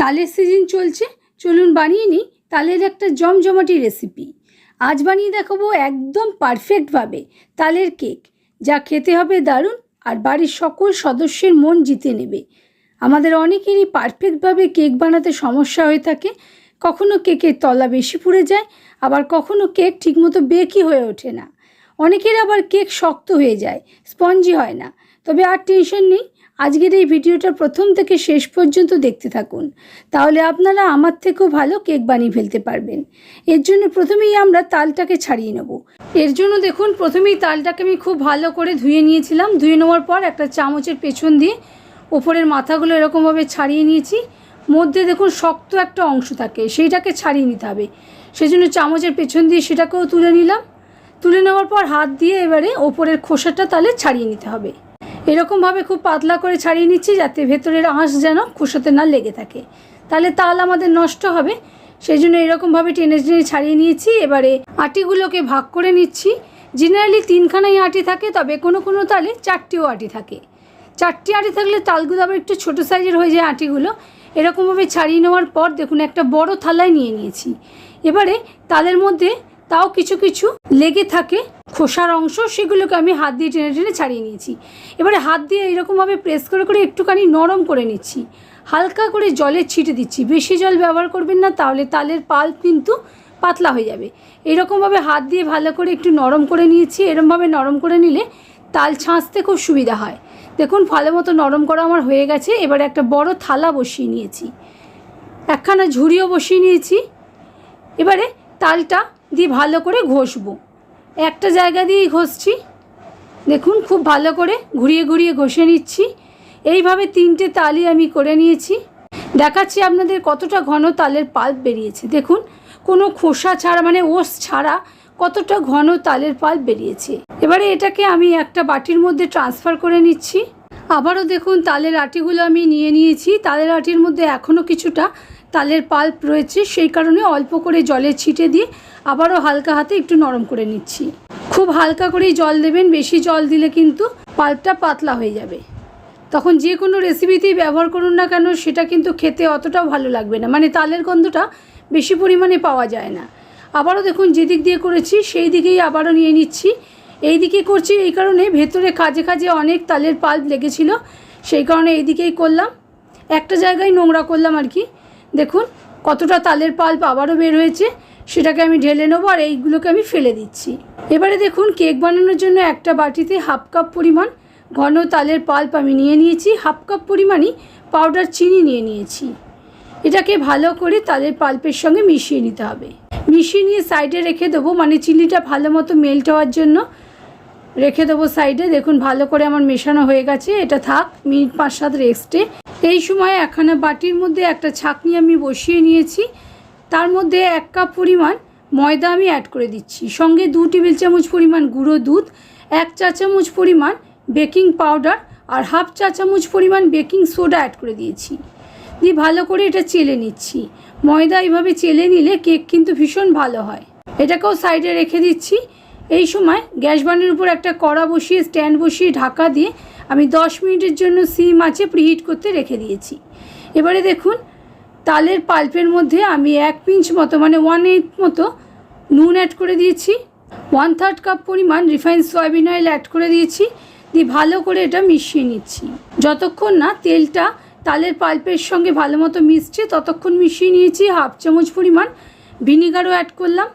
তালের সিজন চলছে। চলুন বানিয়ে নিই তালের একটা জমজমাটি রেসিপি আজ বানিয়ে দেখাবো একদম পারফেক্টভাবে তালের কেক যা খেতে হবে দারুণ আর বাড়ির সকল সদস্যের মন জিতে নেবে। আমাদের অনেকেরই পারফেক্টভাবে কেক বানাতে সমস্যা হয়ে থাকে। কখনো কেকের তলা বেশি পুড়ে যায়, আবার কখনো কেক ঠিকমতো বেকই হয়ে ওঠে না। অনেকের আবার কেক শক্ত হয়ে যায় স্পঞ্জি হয় না। তবে আর টেনশন নেই। আজকের এই ভিডিওটা প্রথম থেকে শেষ পর্যন্ত দেখতে থাকুন। তাহলে আপনারা আমার থেকেও ভালো কেক বানিয়ে ফেলতে পারবেন। এর জন্য প্রথমেই আমরা তালটাকে ছাড়িয়ে নেব। এর জন্য দেখুন, প্রথমেই তালটাকে আমি খুব ভালো করে ধুয়ে নিয়েছিলাম। ধুয়ে নেওয়ার পর একটা চামচের পেছন দিয়ে ওপরের মাথাগুলো এরকমভাবে ছাড়িয়ে নিয়েছি। মধ্যে দেখুন, শক্ত একটা অংশ থাকে, সেইটাকে ছাড়িয়ে নিতে হবে। সেজন্য চামচের পেছন দিয়ে সেটাকেও তুলে নিলাম। তুলে নেওয়ার পর হাত দিয়ে এবারে ওপরের খোসাটা তাহলে ছাড়িয়ে নিতে হবে। এরকমভাবে খুব পাতলা করে ছাড়িয়ে নিচ্ছি যাতে ভেতরের আঁশ যেন খোসাতে না লেগে থাকে। তাহলে তাল আমাদের নষ্ট হবে। সেই জন্য এরকমভাবে টেনে টেনে ছাড়িয়ে নিয়েছি। এবারে আটিগুলোকে ভাগ করে নিচ্ছি। জেনারেলি তিনখানাই আটি থাকে, তবে কোনো কোনো তালে চারটিও আটি থাকে। চারটি আটি থাকলে তালগুলো আবার একটু ছোটো সাইজের হয়ে যায় আটিগুলো। এরকমভাবে ছাড়িয়ে নেওয়ার পর দেখুন একটা বড় থালায় নিয়ে নিয়েছি। এবারে তালের মধ্যে তাও কিছু কিছু লেগে থাকে খোসার অংশ, সেগুলোকে আমি হাত দিয়ে টেনে টেনে ছাড়িয়ে নিয়েছি। এবারে হাত দিয়ে এরকমভাবে প্রেস করে করে একটুখানি নরম করে নিচ্ছি। হালকা করে জলে ছিটে দিচ্ছি। বেশি জল ব্যবহার করবেন না, তাহলে তালের পাল্প কিন্তু পাতলা হয়ে যাবে। এরকমভাবে হাত দিয়ে ভালো করে একটু নরম করে নিয়েছি। এরমভাবে নরম করে নিলে তাল ছাঁচতে খুব সুবিধা হয়। দেখুন, ভালো মতো নরম করা আমার হয়ে গেছে। এবারে একটা বড় থালা বসিয়ে নিয়েছি। একখানা ঝুড়িও বসিয়ে নিয়েছি। এবারে তালটা দিয়ে ভালো করে ঘষবো। একটা জায়গা দিয়েই ঘষছি। দেখুন, খুব ভালো করে ঘুরিয়ে ঘুরিয়ে ঘষে নিচ্ছি। এইভাবে তিনটে তালি আমি করে নিয়েছি। দেখাচ্ছি আপনাদের কতটা ঘন তালের পাল্প বেরিয়েছে। দেখুন, কোনো খোসা ছাড়া মানে ওস ছাড়া কতটা ঘন তালের পাল্প বেরিয়েছে। এবারে এটাকে আমি একটা বাটির মধ্যে ট্রান্সফার করে নিচ্ছি। আবারও দেখুন, তালের আটিগুলো আমি নিয়ে নিয়েছি। তালের আটির মধ্যে এখনও কিছুটা তালের পাল্প রয়েছে, সেই কারণে অল্প করে জলে ছিটে দিয়ে আবারও হালকা হাতে একটু নরম করে নিচ্ছি। খুব হালকা করেই জল দেবেন, বেশি জল দিলে কিন্তু পাল্পটা পাতলা হয়ে যাবে। তখন যে কোনো রেসিপিতেই ব্যবহার করুন না কেন, সেটা কিন্তু খেতে অতটাও ভালো লাগবে না। মানে তালের গন্ধটা বেশি পরিমাণে পাওয়া যায় না। আবারও দেখুন, যেদিক দিয়ে করেছি, সেই দিকেই আবারও নিয়ে নিচ্ছি। এই দিকে করছি, এই কারণে ভেতরে কাজে কাজে অনেক তালের পাল্প লেগেছিল, সেই কারণে এই দিকেই করলাম। একটা জায়গায় নোংরা করলাম আর কি। দেখুন, কতটা তালের পাল্প আবারও বের হয়েছে, সেটাকে আমি ঢেলে নেব আর এইগুলোকে আমি ফেলে দিচ্ছি। এবারে দেখুন, কেক বানানোর জন্য একটা বাটিতে হাফ কাপ পরিমাণ ঘন তালের পাল্প আমি নিয়ে নিয়েছি, হাফ কাপ পরিমাণই পাউডার চিনি নিয়ে নিয়েছি। এটাকে ভালো করে তালের পাল্পের সঙ্গে মিশিয়ে নিতে হবে। মিশিয়ে নিয়ে সাইডে রেখে দেবো মানে চিনিটা ভালো মতো মেল্ট হওয়ার জন্য রেখে দেবো সাইডে। দেখুন, ভালো করে আমার মেশানো হয়ে গেছে। এটা থাক, মিনিট পাঁচ সাত রেস্টে এই সময় একখানা বাটির মধ্যে একটা ছাকনি আমি বসিয়ে নিয়েছি। তার মধ্যে এক কাপ পরিমাণ ময়দা আমি অ্যাড করে দিচ্ছি। সঙ্গে দু টেবিল চামচ পরিমাণ গুঁড়ো দুধ, এক চা চামচ পরিমাণ বেকিং পাউডার আর হাফ চা চামচ পরিমাণ বেকিং সোডা অ্যাড করে দিয়েছি। দিয়ে ভালো করে এটা চেলে নিচ্ছি। ময়দা এইভাবে চেলে নিলে কেক কিন্তু ভীষণ ভালো হয়। এটাকেও সাইডে রেখে দিচ্ছি। এই সময় গ্যাস বানের উপর একটা কড়া বসিয়ে স্ট্যান্ড বসিয়ে ঢাকা দিয়ে আমি দশ মিনিটের জন্য সিম আছে প্রিহিট করতে রেখে দিয়েছি। এবারে দেখুন, তালের পাল্পের মধ্যে আমি এক পিঞ্চ মতো মানে ওয়ান এইট মতো নুন অ্যাড করে দিয়েছি। ওয়ান থার্ড কাপ পরিমাণ রিফাইন সয়াবিন অয়েল অ্যাড করে দিয়েছি। দিয়ে ভালো করে এটা মিশিয়ে নিচ্ছি। যতক্ষণ না তেলটা তালের পাল্পের সঙ্গে ভালো মতো মিশছে, ততক্ষণ মিশিয়ে নিয়েছি হাফ চামচ পরিমাণ ভিনিগারও অ্যাড করলাম।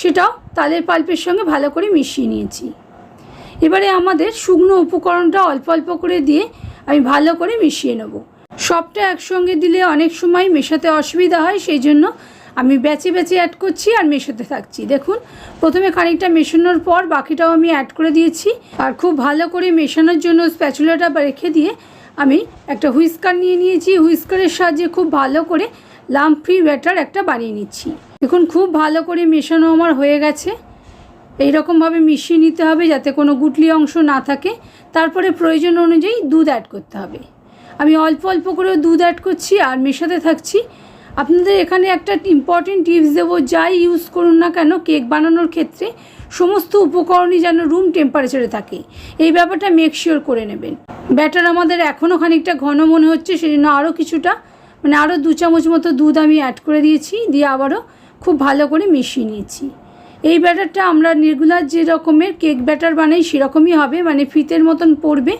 সেটাও তালের পাল্পের সঙ্গে ভালো করে মিশিয়ে নিয়েছি। এবারে আমাদের শুকনো উপকরণটা অল্প অল্প করে দিয়ে আমি ভালো করে মিশিয়ে নেব। সবটা একসঙ্গে দিলে অনেক সময় মেশাতে অসুবিধা হয়, সেই জন্য আমি বেচে বেচে অ্যাড করছি আর মেশাতে থাকছি। দেখুন, প্রথমে খানিকটা মেশানোর পর বাকিটাও আমি অ্যাড করে দিয়েছি। আর খুব ভালো করে মেশানোর জন্য স্প্যাচুলাটা রেখে দিয়ে আমি একটা হুইস্কার নিয়ে নিয়েছি। হুইস্কারের সাহায্যে খুব ভালো করে লাম্প ফ্রি ব্যাটার একটা বানিয়ে নিচ্ছি। দেখুন, খুব ভালো করে মেশানো আমার হয়ে গেছে। এই রকমভাবে মিশিয়ে নিতে হবে যাতে কোনো গুটলি অংশ না থাকে। তারপরে প্রয়োজন অনুযায়ী দুধ অ্যাড করতে হবে। আমি অল্প অল্প করেও দুধ অ্যাড করছি আর মেশাতে থাকছি। আপনাদের এখানে একটা ইম্পর্টেন্ট টিপস দেবো, যাই ইউজ করুন না কেন কেক বানানোর ক্ষেত্রে সমস্ত উপকরণই যেন রুম টেম্পারেচারে থাকে। এই ব্যাপারটা মেক শিওর করে নেবেন। ব্যাটার আমাদের এখনও খানিকটা ঘন মনে হচ্ছে, সেজন্য আরও কিছুটা মানে আরও দু চামচ মতো দুধ আমি অ্যাড করে দিয়েছি, দিয়ে আবারও খুব ভালো করে মিশিয়ে নিয়েছি। এই ব্যাটারটা আমরা রেগুলার যে রকমের কেক ব্যাটার বানাই সেরকমই হবে মানে ফিতের মতন পড়বে,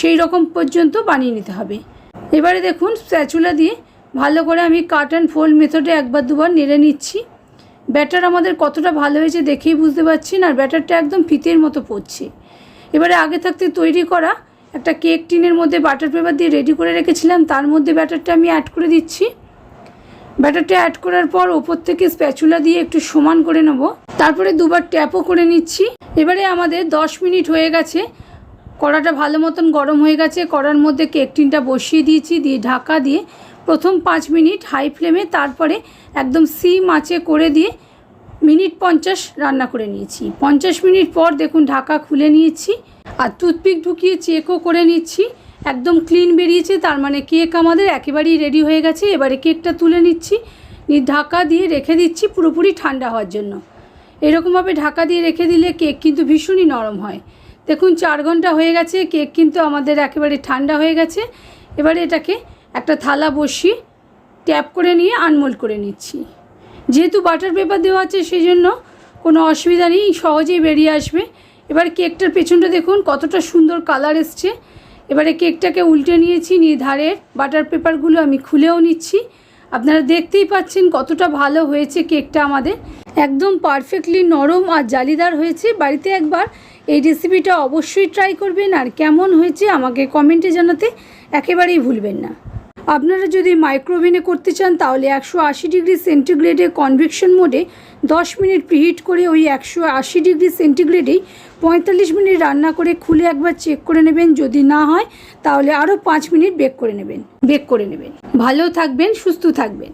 সেই রকম পর্যন্ত বানিয়ে নিতে হবে। এবারে দেখুন স্প্যাচুলা দিয়ে ভালো করে আমি কাট অ্যান্ড ফোল্ড মেথডে একবার দুবার নেড়ে নিচ্ছি। ব্যাটার আমাদের কতটা ভালো হয়েছে দেখেই বুঝতে পারছেন, আর ব্যাটারটা একদম ফিতের মতো পড়ছে। এবারে আগে থাকতে তৈরি করা একটা কেক টিনের মধ্যে বাটার পেপার দিয়ে রেডি করে রেখেছিলাম, তার মধ্যে ব্যাটারটা আমি অ্যাড করে দিচ্ছি। ব্যাটারটা অ্যাড করার পর ওপর থেকে স্প্যাচুলা দিয়ে একটু সমান করে নেব। তারপরে দুবার ট্যাপও করে নিচ্ছি। এবারে আমাদের দশ মিনিট হয়ে গেছে। কড়াটা ভালো মতন গরম হয়ে গেছে। কড়ার মধ্যে কেক টিনটা বসিয়ে দিয়েছি দিয়ে ঢাকা দিয়ে প্রথম পাঁচ মিনিট হাই ফ্লেমে তারপরে একদম সিম আঁচে করে দিয়ে মিনিট পঞ্চাশ রান্না করে নিয়েছি। পঞ্চাশ মিনিট পর দেখুন ঢাকা খুলে নিয়েছি। আর টুথপিক ঢুকিয়ে চেকও করে নিচ্ছি। একদম ক্লিন বেরিয়েছে, তার মানে কেক আমাদের একেবারেই রেডি হয়ে গেছে। এবারে কেকটা তুলে নিচ্ছি ঢাকা দিয়ে রেখে দিচ্ছি পুরোপুরি ঠান্ডা হওয়ার জন্য। এরকমভাবে ঢাকা দিয়ে রেখে দিলে কেক কিন্তু ভীষণই নরম হয়। দেখুন, চার ঘণ্টা হয়ে গেছে কেক কিন্তু আমাদের একেবারে ঠান্ডা হয়ে গেছে। এবারে এটাকে একটা থালা বসিয়ে ট্যাপ করে নিয়ে আনমোল্ড করে নিচ্ছি। যেহেতু বাটার পেপার দেওয়া আছে সেই জন্য কোনো অসুবিধা নেই, সহজেই বেরিয়ে আসবে। এবার কেকটার পেছনটা দেখুন, কতটা সুন্দর কালার এসছে। এবারে কেকটাকে উল্টে নিয়েছি, নিয়ে ধারের বাটার পেপারগুলো আমি খুলেও নিচ্ছি। আপনারা দেখতেই পাচ্ছেন কতটা ভালো হয়েছে কেকটা আমাদের। একদম পারফেক্টলি নরম আর জালিদার হয়েছে। বাড়িতে একবার এই রেসিপিটা অবশ্যই ট্রাই করবেন। আর কেমন হয়েছে আমাকে কমেন্টে জানাতে একেবারেই ভুলবেন না। আপনারা যদি মাইক্রোওভেনে করতে চান, তাহলে একশো আশি ডিগ্রি সেন্টিগ্রেডে কনভেকশন মোডে দশ মিনিট প্রিহিট করে ওই একশো আশি ডিগ্রি সেন্টিগ্রেডেই পঁয়তাল্লিশ মিনিট রান্না করে খুলে একবার চেক করে নেবেন। যদি না হয়, তাহলে আরও পাঁচ মিনিট বেক করে নেবেন। বেক করে নেবেন। ভালো থাকবেন, সুস্থ থাকবেন।